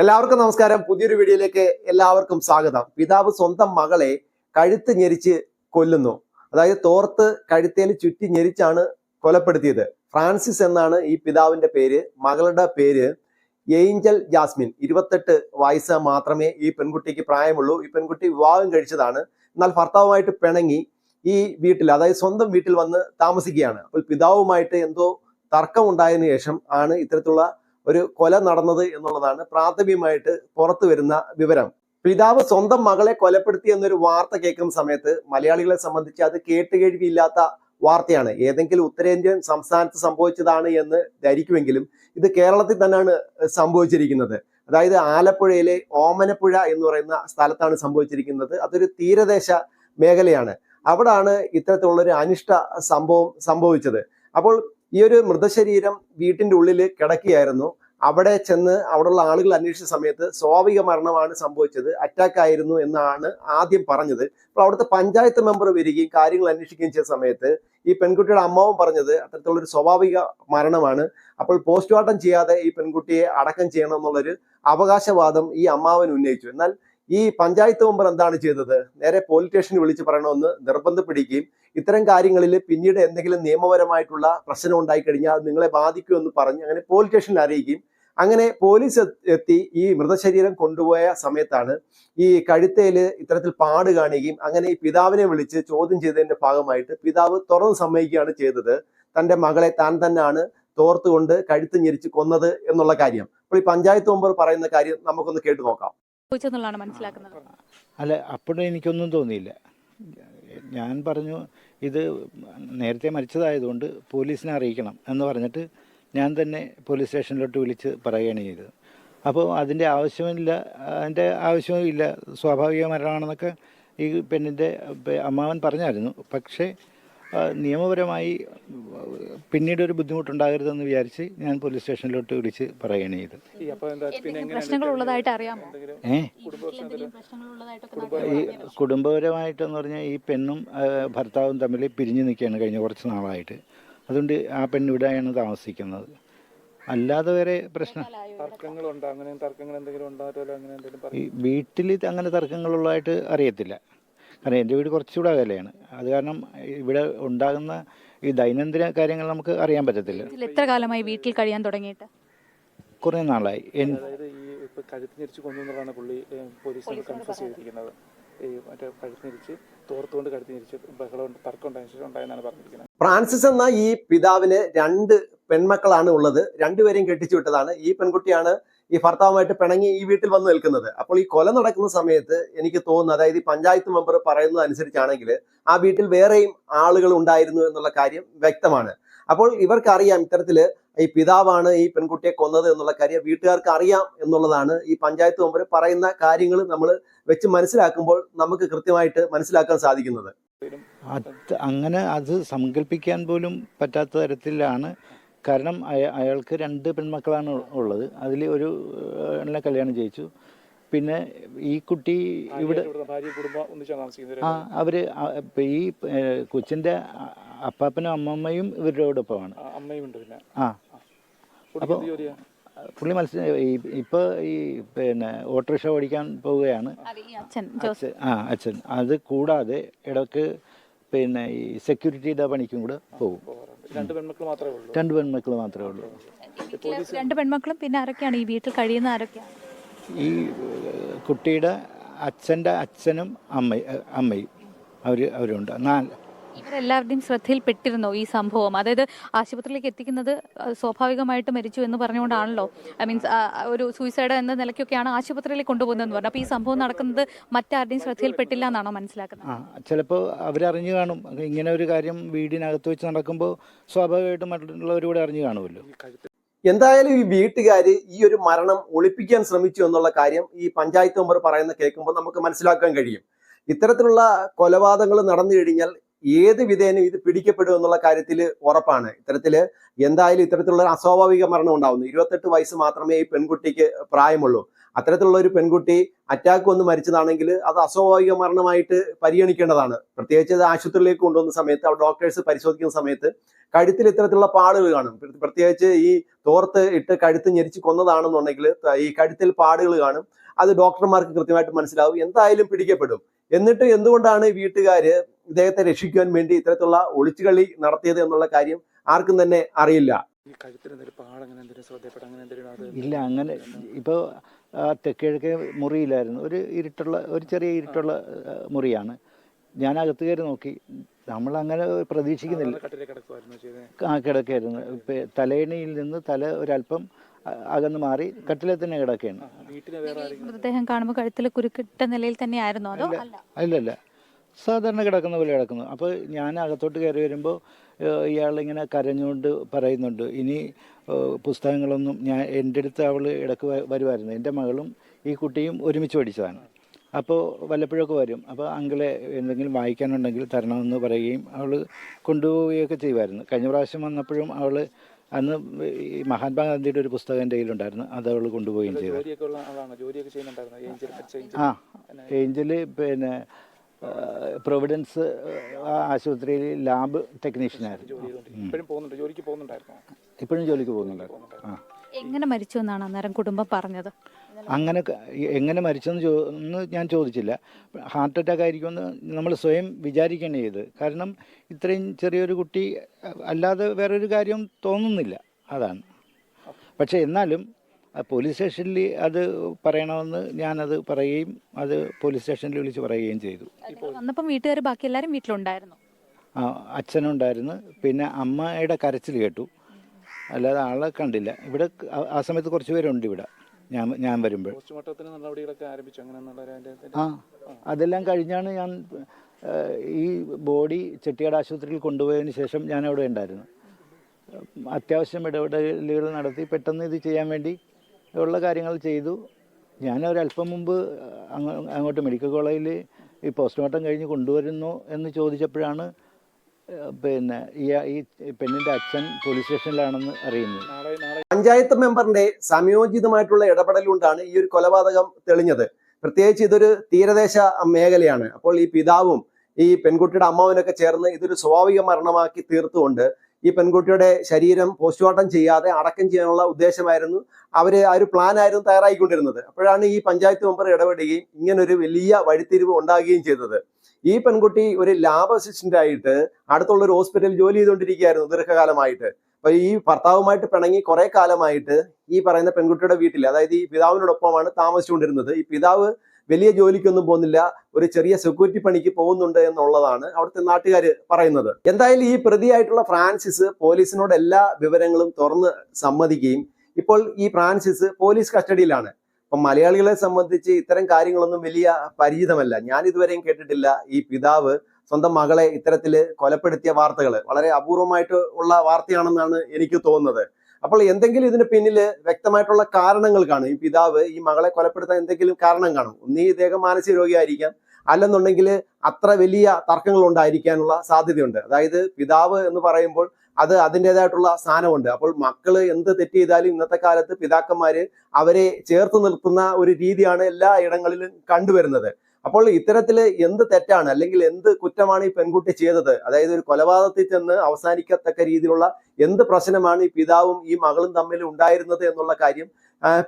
എല്ലാവർക്കും നമസ്കാരം. പുതിയൊരു വീഡിയോയിലേക്ക് എല്ലാവർക്കും സ്വാഗതം. പിതാവ് സ്വന്തം മകളെ കഴുത്ത് ഞെരിച്ച് കൊല്ലുന്നു. അതായത് തോർത്ത് കഴുത്തേൽ ചുറ്റി ഞെരിച്ചാണ് കൊലപ്പെടുത്തിയത്. ഫ്രാൻസിസ് എന്നാണ് ഈ പിതാവിന്റെ പേര്. മകളുടെ പേര് ഏഞ്ചൽ ജാസ്മിൻ. ഇരുപത്തെട്ട് വയസ്സ് മാത്രമേ ഈ പെൺകുട്ടിക്ക് പ്രായമുള്ളൂ. ഈ പെൺകുട്ടി വിവാഹം കഴിച്ചതാണ്. എന്നാൽ ഭർത്താവുമായിട്ട് പിണങ്ങി ഈ വീട്ടിൽ അതായത് സ്വന്തം വീട്ടിൽ വന്ന് താമസിക്കുകയാണ്. അപ്പോൾ പിതാവുമായിട്ട് എന്തോ തർക്കം ഉണ്ടായതിനു ശേഷം ആണ് ഇത്തരത്തിലുള്ള ഒരു കൊല നടന്നത് എന്നുള്ളതാണ് പ്രാഥമികമായിട്ട് പുറത്തു വരുന്ന വിവരം. പിതാവ് സ്വന്തം മകളെ കൊലപ്പെടുത്തി എന്നൊരു വാർത്ത കേൾക്കുന്ന സമയത്ത് മലയാളികളെ സംബന്ധിച്ച് അത് കേട്ടുകേഴ്വിയില്ലാത്ത വാർത്തയാണ്. ഏതെങ്കിലും ഉത്തരേന്ത്യൻ സംസ്ഥാനത്ത് സംഭവിച്ചതാണ് എന്ന് ധരിക്കുമെങ്കിലും ഇത് കേരളത്തിൽ തന്നെയാണ് സംഭവിച്ചിരിക്കുന്നത്. അതായത് ആലപ്പുഴയിലെ ഓമനപ്പുഴ എന്ന് പറയുന്ന സ്ഥലത്താണ് സംഭവിച്ചിരിക്കുന്നത്. അതൊരു തീരദേശ മേഖലയാണ്. അവിടാണ് ഇത്തരത്തിലുള്ള ഒരു അനിഷ്ട സംഭവം സംഭവിച്ചത്. അപ്പോൾ ഈ ഒരു മൃതശരീരം വീട്ടിന്റെ ഉള്ളിൽ കിടക്കുകയായിരുന്നു. അവിടെ ചെന്ന് അവിടെയുള്ള ആളുകൾ അന്വേഷിച്ച സമയത്ത് സ്വാഭാവിക മരണമാണ് സംഭവിച്ചത് അറ്റാക്ക് ആയിരുന്നു എന്നാണ് ആദ്യം പറഞ്ഞത്. അപ്പോൾ അവിടുത്തെ പഞ്ചായത്ത് മെമ്പർ വരികയും കാര്യങ്ങൾ അന്വേഷിക്കുകയും ചെയ്ത സമയത്ത് ഈ പെൺകുട്ടിയുടെ അമ്മാവും പറഞ്ഞത് അത്തരത്തിലുള്ള ഒരു സ്വാഭാവിക മരണമാണ്. അപ്പോൾ പോസ്റ്റ്മോർട്ടം ചെയ്യാതെ ഈ പെൺകുട്ടിയെ അടക്കം ചെയ്യണം എന്നുള്ളൊരു അവകാശവാദം ഈ അമ്മാവൻ ഉന്നയിച്ചു. എന്നാൽ ഈ പഞ്ചായത്ത് മെമ്പർ എന്താണ് ചെയ്തത്? നേരെ പോലീസ് സ്റ്റേഷനിൽ വിളിച്ച് പറയണമെന്ന് നിർബന്ധപ്പിടിക്കുകയും ഇത്തരം കാര്യങ്ങളിൽ പിന്നീട് എന്തെങ്കിലും നിയമപരമായിട്ടുള്ള പ്രശ്നം ഉണ്ടായിക്കഴിഞ്ഞാൽ അത് നിങ്ങളെ ബാധിക്കുമെന്ന് പറഞ്ഞ് അങ്ങനെ പോലീസ് സ്റ്റേഷനിൽ അറിയിക്കുകയും അങ്ങനെ പോലീസ് എത്തി ഈ മൃതശരീരം കൊണ്ടുപോയ സമയത്താണ് ഈ കഴുത്തേൽ ഇത്തരത്തിൽ പാട് കാണുകയും അങ്ങനെ ഈ പിതാവിനെ വിളിച്ച് ചോദ്യം ചെയ്തതിന്റെ ഭാഗമായിട്ട് പിതാവ് തുറന്ന് സമ്മതിക്കുകയാണ് ചെയ്തത്. തന്റെ മകളെ താൻ തന്നെയാണ് തോർത്തുകൊണ്ട് കഴുത്ത് ഞെരിച്ച് കൊന്നത് എന്നുള്ള കാര്യം. അപ്പോൾ ഈ പഞ്ചായത്ത് മെമ്പർ പറയുന്ന കാര്യം നമുക്കൊന്ന് കേട്ടു നോക്കാം. മനസ്സിലാക്കുന്നത്. അല്ല അപ്പോഴും എനിക്കൊന്നും തോന്നിയില്ല. ഞാൻ പറഞ്ഞു ഇത് നേരത്തെ മരിച്ചതായതുകൊണ്ട് പോലീസിനെ അറിയിക്കണം എന്ന് പറഞ്ഞിട്ട് ഞാൻ തന്നെ പോലീസ് സ്റ്റേഷനിലോട്ട് വിളിച്ച് പറയുകയാണ് ചെയ്തത്. അപ്പോൾ അതിന്റെ ആവശ്യമില്ല അതിന്റെ ആവശ്യവും ഇല്ല. സ്വാഭാവിക മരണമാണെന്നൊക്കെ ഈ പെണ്ണിന്റെ അമ്മാവൻ പറഞ്ഞായിരുന്നു. പക്ഷേ നിയമപരമായി പിന്നീട് ഒരു ബുദ്ധിമുട്ടുണ്ടാകരുതെന്ന് വിചാരിച്ച് ഞാൻ പോലീസ് സ്റ്റേഷനിലോട്ട് വിളിച്ച് പറയുകയാണ് ഉള്ളതായിട്ട് അറിയാമോ? ഏ? ഈ കുടുംബപരമായിട്ടെന്ന് പറഞ്ഞാൽ ഈ പെണ്ണും ഭർത്താവും തമ്മിൽ പിരിഞ്ഞു നിൽക്കുകയാണ് കഴിഞ്ഞ കുറച്ച് നാളായിട്ട്. അതുകൊണ്ട് ആ പെണ്ണ് ഇവിടെയാണ് താമസിക്കുന്നത്. അല്ലാതെ വേറെ പ്രശ്നം. തർക്കങ്ങളുണ്ടോ? അങ്ങനെ തർക്കങ്ങൾ എന്തെങ്കിലും ഉണ്ടാകുമല്ലോ അങ്ങനെ എന്തെങ്കിലും ഈ വീട്ടിൽ അങ്ങനെ തർക്കങ്ങളുള്ളതായിട്ട് അറിയത്തില്ല. കാരണം എന്റെ വീട് കുറച്ചുകൂടെ അകലെയാണ്. അത് കാരണം ഇവിടെ ഉണ്ടാകുന്ന ഈ ദൈനംദിന കാര്യങ്ങൾ നമുക്ക് അറിയാൻ പറ്റത്തില്ല. എത്ര കാലമായി വീട്ടിൽ കഴിയാൻ തുടങ്ങിയിട്ട്? കുറേ നാളായി. കഴുത്തിരിച്ച് കൊണ്ടുവന്നതാണ് പുള്ളി പോലീസിനോട് കൺഫ്യൂസ് ചെയ്തിരിക്കുന്നത്. ഈ മറ്റേ കഴുത്ത് ഞെരിച്ച് തോർത്തുകൊണ്ട് കഴുത്ത് ഞെരിച്ച് ബഹളം തർക്കം ഉണ്ടായ ഉണ്ടായെന്നാണ് പറഞ്ഞിരിക്കുന്നത്. ഫ്രാൻസിസ് എന്ന ഈ പിതാവിന് രണ്ട് പെൺമക്കളാണ് ഉള്ളത്. രണ്ടുപേരെയും കെട്ടിച്ചു വിട്ടതാണ്. ഈ പെൺകുട്ടിയാണ് ഈ ഭർത്താവുമായിട്ട് പിണങ്ങി ഈ വീട്ടിൽ വന്ന് നിൽക്കുന്നത്. അപ്പോൾ ഈ കൊല നടക്കുന്ന സമയത്ത് എനിക്ക് തോന്നുന്നു അതായത് ഈ പഞ്ചായത്ത് മെമ്പർ പറയുന്നത് അനുസരിച്ചാണെങ്കിൽ ആ വീട്ടിൽ വേറെയും ആളുകൾ ഉണ്ടായിരുന്നു എന്നുള്ള കാര്യം വ്യക്തമാണ്. അപ്പോൾ ഇവർക്കറിയാം ഇത്തരത്തിൽ ഈ പിതാവാണ് ഈ പെൺകുട്ടിയെ കൊന്നത് എന്നുള്ള കാര്യം വീട്ടുകാർക്ക് അറിയാം എന്നുള്ളതാണ് ഈ പഞ്ചായത്ത് മെമ്പർ പറയുന്ന കാര്യങ്ങൾ നമ്മൾ വെച്ച് മനസ്സിലാക്കുമ്പോൾ നമുക്ക് കൃത്യമായിട്ട് മനസ്സിലാക്കാൻ സാധിക്കുന്നത്. അത് അങ്ങനെ അത് സങ്കല്പിക്കാൻ പോലും പറ്റാത്ത തരത്തിലാണ്. കാരണം അയാൾക്ക് രണ്ട് പെൺമക്കളാണ് ഉള്ളത്. അതിൽ ഒരു എണ്ണെ കല്യാണം ചെയ്യിച്ചു. പിന്നെ ഈ കുട്ടി ഇവിടെ ഇവിടെ ഭാര്യ കുടുംബം ഒന്നിച്ചാണ് താമസിക്കുന്നത് ആ അവർ ഈ കൊച്ചിന്റെ അപ്പാപ്പനും അമ്മമ്മയും ഇവരുടെ ഒപ്പമാണ്. ആ പുള്ളിക്ക് അപ്പൊ- എന്ത് ജോലിയാ. പുള്ളി മത്സ്യ ഇപ്പൊ ഈ പിന്നെ ഓട്ടോറിക്ഷ ഓടിക്കാൻ പോവുകയാണ്. അതെ, അച്ഛൻ അച്ഛൻ ആ അച്ഛൻ. അത് കൂടാതെ ഇടയ്ക്ക് പിന്നെ ഈ സെക്യൂരിറ്റിയുടെ പണിക്കും കൂടെ പോകും. രണ്ട് പെൺമക്കൾ മാത്രമേ ഉള്ളൂ. രണ്ട് പെൺമക്കൾ മാത്രമേ ഉള്ളൂ. രണ്ട് പെൺമക്കളും പിന്നെ ആരൊക്കെയാണ്? ഈ വീട്ടിൽ കഴിയുന്ന ആരൊക്കെയാണ്? ഈ കുട്ടിയുടെ അച്ഛന്റെ അച്ഛനും അമ്മയും അമ്മയും. അവർ അവരുണ്ട്. നാല് ഇവരെല്ലാവരുടെയും ശ്രദ്ധയിൽപ്പെട്ടിരുന്നോ ഈ സംഭവം? അതായത് ആശുപത്രിയിലേക്ക് എത്തിക്കുന്നത് സ്വാഭാവികമായിട്ട് മരിച്ചു എന്ന് പറഞ്ഞുകൊണ്ടാണല്ലോ. ഐ മീൻസ് ഒരു സൂയിസൈഡ് എന്ന നിലയ്ക്കൊക്കെയാണ് ആശുപത്രിയിലേക്ക് കൊണ്ടുപോകുന്നതെന്ന് പറഞ്ഞു അപ്പോൾ ഈ സംഭവം നടക്കുന്നത് മറ്റാരുടെയും ശ്രദ്ധയിൽപ്പെട്ടില്ല എന്നാണോ മനസ്സിലാക്കുന്നത്? ചിലപ്പോൾ അവരറിഞ്ഞു കാണും. ഇങ്ങനെ ഒരു കാര്യം വീടിനകത്ത് വെച്ച് നടക്കുമ്പോൾ സ്വാഭാവികമായിട്ടും മറ്റുള്ളവരൂടെ അറിഞ്ഞു കാണുമല്ലോ. എന്തായാലും ഈ വീട്ടുകാർ ഈ ഒരു മരണം ഒളിപ്പിക്കാൻ ശ്രമിച്ചു എന്നുള്ള കാര്യം ഈ പഞ്ചായത്ത് മെമ്പർ പറയുന്ന കേൾക്കുമ്പോൾ നമുക്ക് മനസ്സിലാക്കാൻ കഴിയും. ഇത്തരത്തിലുള്ള കൊലപാതകങ്ങൾ നടന്നു കഴിഞ്ഞാൽ ഏത് വിധേനയും ഇത് പിടിക്കപ്പെടും എന്നുള്ള കാര്യത്തിൽ ഉറപ്പാണ്. ഇത്തരത്തിൽ എന്തായാലും ഇത്തരത്തിലുള്ള ഒരു അസ്വാഭാവിക മരണം ഉണ്ടാവുന്നു. ഇരുപത്തെട്ട് വയസ്സ് മാത്രമേ ഈ പെൺകുട്ടിക്ക് പ്രായമുള്ളൂ. അത്തരത്തിലുള്ള ഒരു പെൺകുട്ടി അറ്റാക്ക് വന്ന് മരിച്ചതാണെങ്കിൽ അത് അസ്വാഭാവിക മരണമായിട്ട് പരിഗണിക്കേണ്ടതാണ്. പ്രത്യേകിച്ച് അത് ആശുപത്രിയിലേക്ക് കൊണ്ടുവന്ന സമയത്ത് ഡോക്ടേഴ്സ് പരിശോധിക്കുന്ന സമയത്ത് കഴുത്തിൽ ഇത്തരത്തിലുള്ള പാടുകൾ കാണും. പ്ര- പ്രത്യേകിച്ച് ഈ തോർത്ത് ഇട്ട് കഴുത്ത് ഞെരിച്ച് കൊന്നതാണെന്നുണ്ടെങ്കിൽ ഈ കഴുത്തിൽ പാടുകൾ കാണും. അത് ഡോക്ടർമാർക്ക് കൃത്യമായിട്ട് മനസ്സിലാവും. എന്തായാലും പിടിക്കപ്പെടും. എന്നിട്ട് എന്തുകൊണ്ടാണ് വീട്ടുകാര് ഇദ്ദേഹത്തെ രക്ഷിക്കാൻ വേണ്ടി ഇത്തരത്തിലുള്ള ഒളിച്ചുകളി നടത്തിയത് എന്നുള്ള കാര്യം ആർക്കും തന്നെ അറിയില്ല. ഇല്ല അങ്ങനെ ഇപ്പോൾ ആ മുറിയില്ലായിരുന്നു മുറിയിലായിരുന്നു. ഒരു ഇരുട്ടുള്ള ഒരു ചെറിയ ഇരുട്ടുള്ള മുറിയാണ്. ഞാൻ അകത്ത് കയറി നോക്കി. നമ്മൾ അങ്ങനെ പ്രതീക്ഷിക്കുന്നില്ല. ആ കിടക്കായിരുന്നു. തലേണിയിൽ തലയണിയിൽ നിന്ന് തല ഒരല്പം അകന്ന് മാറി കട്ടിലെ തന്നെ കിടക്കുകയാണ്. മൃതദേഹം കാണുമ്പോൾ കഴുത്തിൽ കുരുക്കിട്ട നിലയിൽ തന്നെയായിരുന്നു അതോ അല്ല അല്ലല്ല. സാധാരണ കിടക്കുന്ന പോലെ കിടക്കുന്നു. അപ്പോൾ ഞാൻ അകത്തോട്ട് കയറി വരുമ്പോൾ ഇയാളിങ്ങനെ കരഞ്ഞുകൊണ്ട് പറയുന്നുണ്ട് ഇനി പുസ്തകങ്ങളൊന്നും ഞാൻ എന്റെ അടുത്ത് അവൾ ഇടയ്ക്ക് വരുമായിരുന്നു. എന്റെ മകളും ഈ കുട്ടിയും ഒരുമിച്ച് പഠിച്ചതാണ്. അപ്പോൾ വല്ലപ്പോഴൊക്കെ വരും. അപ്പോൾ അങ്കിളെ എന്തെങ്കിലും വായിക്കാനുണ്ടെങ്കിൽ തരണമെന്ന് പറയുകയും അവൾ കൊണ്ടുപോവുകയൊക്കെ ചെയ്യുമായിരുന്നു. കഴിഞ്ഞ പ്രാവശ്യം വന്നപ്പോഴും അവൾ അന്ന് ഈ മഹാത്മാഗാന്ധിയുടെ ഒരു പുസ്തകം എന്റെ കയ്യിലുണ്ടായിരുന്നു. അത് അവൾ കൊണ്ടുപോവുകയും ചെയ്തു. ഏഞ്ചൽ ആ ഏഞ്ചൽ പിന്നെ പ്രൊവിഡൻസ് ആശുപത്രിയിൽ ലാബ് ടെക്നീഷ്യനായിരുന്നു ഇപ്പോഴും ജോലിക്ക് പോകുന്നുണ്ടായിരുന്നു. ആ. എങ്ങനെ മരിച്ചു എന്നാണ് അന്നേരം കുടുംബം പറഞ്ഞത്? അങ്ങനെ എങ്ങനെ മരിച്ചെന്ന് ചോ എന്ന് ഞാൻ ചോദിച്ചില്ല. ഹാർട്ട് അറ്റാക്ക് ആയിരിക്കുമെന്ന് നമ്മൾ സ്വയം വിചാരിക്കുകയാണ് ചെയ്ത് കാരണം ഇത്രയും ചെറിയൊരു കുട്ടി അല്ലാതെ വേറൊരു കാര്യം തോന്നുന്നില്ല. അതാണ്. പക്ഷേ എന്നാലും പോലീസ് സ്റ്റേഷനിൽ അത് പറയണമെന്ന് ഞാനത് പറയുകയും അത് പോലീസ് സ്റ്റേഷനിൽ വിളിച്ച് പറയുകയും ചെയ്തു. വന്നപ്പം വീട്ടുകാർ ബാക്കി എല്ലാവരും വീട്ടിലുണ്ടായിരുന്നു? ആ, അച്ഛനുണ്ടായിരുന്നു. പിന്നെ അമ്മയുടെ കരച്ചിൽ കേട്ടു. അല്ലാതെ ആളെ കണ്ടില്ല. ഇവിടെ ആ- സമയത്ത് കുറച്ച് പേരുണ്ട് ഇവിടെ. ഞാൻ ഞാൻ വരുമ്പോൾ. ആ അതെല്ലാം കഴിഞ്ഞാണ് ഞാൻ ഈ ബോഡി ചെട്ടിയാട് ആശുപത്രിയിൽ കൊണ്ടുപോയതിന് ശേഷം ഞാൻ അവിടെ ഉണ്ടായിരുന്നു. അത്യാവശ്യം ഇടപെടലുകൾ നടത്തി പെട്ടെന്ന് ഇത് ചെയ്യാൻ വേണ്ടി ഉള്ള കാര്യങ്ങൾ ചെയ്തു. ഞാൻ ഒരല്പം മുമ്പ് അങ്ങ് അങ്ങോട്ട് മെഡിക്കൽ കോളേജിൽ ഈ പോസ്റ്റ്മോർട്ടം കഴിഞ്ഞ് കൊണ്ടുവരുന്നു എന്ന് ചോദിച്ചപ്പോഴാണ് പിന്നെ ഈ പെണ്ണിന്റെ അച്ഛൻ പോലീസ് സ്റ്റേഷനിലാണെന്ന് അറിയുന്നത്. നാളെ പഞ്ചായത്ത് മെമ്പറിന്റെ സംയോജിതമായിട്ടുള്ള ഇടപെടൽ കൊണ്ടാണ് ഈ ഒരു കൊലപാതകം തെളിഞ്ഞത്. പ്രത്യേകിച്ച് ഇതൊരു തീരദേശ മേഖലയാണ്. അപ്പോൾ ഈ പിതാവും ഈ പെൺകുട്ടിയുടെ അമ്മാവനൊക്കെ ചേർന്ന് ഇതൊരു സ്വാഭാവിക മരണമാക്കി തീർത്തുകൊണ്ട് ഈ പെൺകുട്ടിയുടെ ശരീരം പോസ്റ്റ്മോർട്ടം ചെയ്യാതെ അടക്കം ചെയ്യാനുള്ള ഉദ്ദേശമായിരുന്നു. അവർ ആ ഒരു പ്ലാൻ ആയിരുന്നു തയ്യാറായിക്കൊണ്ടിരുന്നത്. അപ്പോഴാണ് ഈ പഞ്ചായത്ത് മെമ്പർ ഇടപെടുകയും ഇങ്ങനൊരു വലിയ വഴിത്തിരിവ് ഉണ്ടാകുകയും ചെയ്തത്. ഈ പെൺകുട്ടി ഒരു ലാബ് അസിസ്റ്റന്റ് ആയിട്ട് അടുത്തുള്ള ഒരു ഹോസ്പിറ്റലിൽ ജോലി ചെയ്തുകൊണ്ടിരിക്കുകയായിരുന്നു ദീർഘകാലമായിട്ട്. അപ്പൊ ഈ ഭർത്താവുമായിട്ട് പിണങ്ങി കുറെ കാലമായിട്ട് ഈ പറയുന്ന പെൺകുട്ടിയുടെ വീട്ടിൽ അതായത് ഈ പിതാവിനോടൊപ്പമാണ് താമസിച്ചുകൊണ്ടിരുന്നത്. ഈ പിതാവ് വലിയ ജോലിക്കൊന്നും പോകുന്നില്ല ഒരു ചെറിയ സെക്യൂരിറ്റി പണിക്ക് പോകുന്നുണ്ട് എന്നുള്ളതാണ് അവിടുത്തെ നാട്ടുകാർ പറയുന്നത്. എന്തായാലും ഈ പ്രതിയായിട്ടുള്ള ഫ്രാൻസിസ് പോലീസിനോട് എല്ലാ വിവരങ്ങളും തുറന്ന് സമ്മതിക്കുകയും ഇപ്പോൾ ഈ ഫ്രാൻസിസ് പോലീസ് കസ്റ്റഡിയിലാണ്. അപ്പം മലയാളികളെ സംബന്ധിച്ച് ഇത്തരം കാര്യങ്ങളൊന്നും വലിയ പരിചിതമല്ല. ഞാൻ ഇതുവരെയും കേട്ടിട്ടില്ല. ഈ പിതാവ് സ്വന്തം മകളെ ഇത്തരത്തിൽ കൊലപ്പെടുത്തിയ വാർത്തകൾ വളരെ അപൂർവമായിട്ട് ഉള്ള വാർത്തയാണെന്നാണ് എനിക്ക് തോന്നുന്നത്. അപ്പോൾ എന്തെങ്കിലും ഇതിന് പിന്നിൽ വ്യക്തമായിട്ടുള്ള കാരണങ്ങൾ കാണും. ഈ പിതാവ് ഈ മകളെ കൊലപ്പെടുത്താൻ എന്തെങ്കിലും കാരണം കാണും. ഒന്നീ ഇദ്ദേഹം മാനസിക രോഗിയായിരിക്കാം. അല്ലെന്നുണ്ടെങ്കിൽ അത്ര വലിയ തർക്കങ്ങൾ ഉണ്ടായിരിക്കാനുള്ള സാധ്യതയുണ്ട്. അതായത് പിതാവ് എന്ന് പറയുമ്പോൾ അത് അതിന്റെതായിട്ടുള്ള സ്ഥാനമുണ്ട്. അപ്പോൾ മക്കൾ എന്ത് തെറ്റ് ചെയ്താലും ഇന്നത്തെ കാലത്ത് പിതാക്കന്മാര് അവരെ ചേർത്ത് നിർത്തുന്ന ഒരു രീതിയാണ് എല്ലാ ഇടങ്ങളിലും കണ്ടുവരുന്നത്. അപ്പോൾ ഇത്തരത്തിൽ എന്ത് തെറ്റാണ്? അല്ലെങ്കിൽ എന്ത് കുറ്റമാണ് ഈ പെൺകുട്ടി ചെയ്തത്? അതായത് ഒരു കൊലപാതകത്തിൽ ചെന്ന് അവസാനിക്കത്തക്ക രീതിയിലുള്ള എന്ത് പ്രശ്നമാണ് ഈ പിതാവും ഈ മകളും തമ്മിൽ ഉണ്ടായിരുന്നത് എന്നുള്ള കാര്യം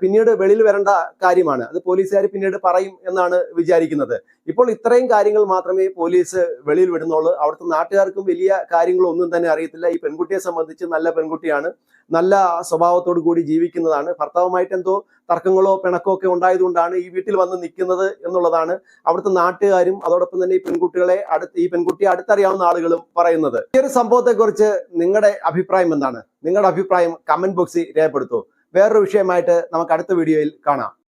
പിന്നീട് വെളിയിൽ വരേണ്ട കാര്യമാണ്. അത് പോലീസുകാർ പിന്നീട് പറയും എന്നാണ് വിചാരിക്കുന്നത്. ഇപ്പോൾ ഇത്രയും കാര്യങ്ങൾ മാത്രമേ പോലീസ് വെളിയിൽ വിടുന്നുള്ളൂ. അവിടുത്തെ നാട്ടുകാർക്കും വലിയ കാര്യങ്ങളൊന്നും തന്നെ അറിയത്തില്ല. ഈ പെൺകുട്ടിയെ സംബന്ധിച്ച് നല്ല പെൺകുട്ടിയാണ്. നല്ല സ്വഭാവത്തോടു കൂടി ജീവിക്കുന്നതാണ്. ഭർത്താവുമായിട്ട് എന്തോ തർക്കങ്ങളോ പിണക്കോ ഒക്കെ ഉണ്ടായതുകൊണ്ടാണ് ഈ വീട്ടിൽ വന്ന് നിൽക്കുന്നത് എന്നുള്ളതാണ് അവിടുത്തെ നാട്ടുകാരും അതോടൊപ്പം തന്നെ ഈ പെൺകുട്ടികളെ അടുത്ത് ഈ പെൺകുട്ടിയെ അടുത്തറിയാവുന്ന ആളുകളും പറയുന്നത്. ഈ ഒരു സംഭവത്തെക്കുറിച്ച് നിങ്ങളുടെ അഭിപ്രായം എന്താണ്? നിങ്ങളുടെ അഭിപ്രായം കമന്റ് ബോക്സിൽ രേഖപ്പെടുത്തൂ. വേറൊരു വിഷയമായിട്ട് നമുക്ക് അടുത്ത വീഡിയോയിൽ കാണാം.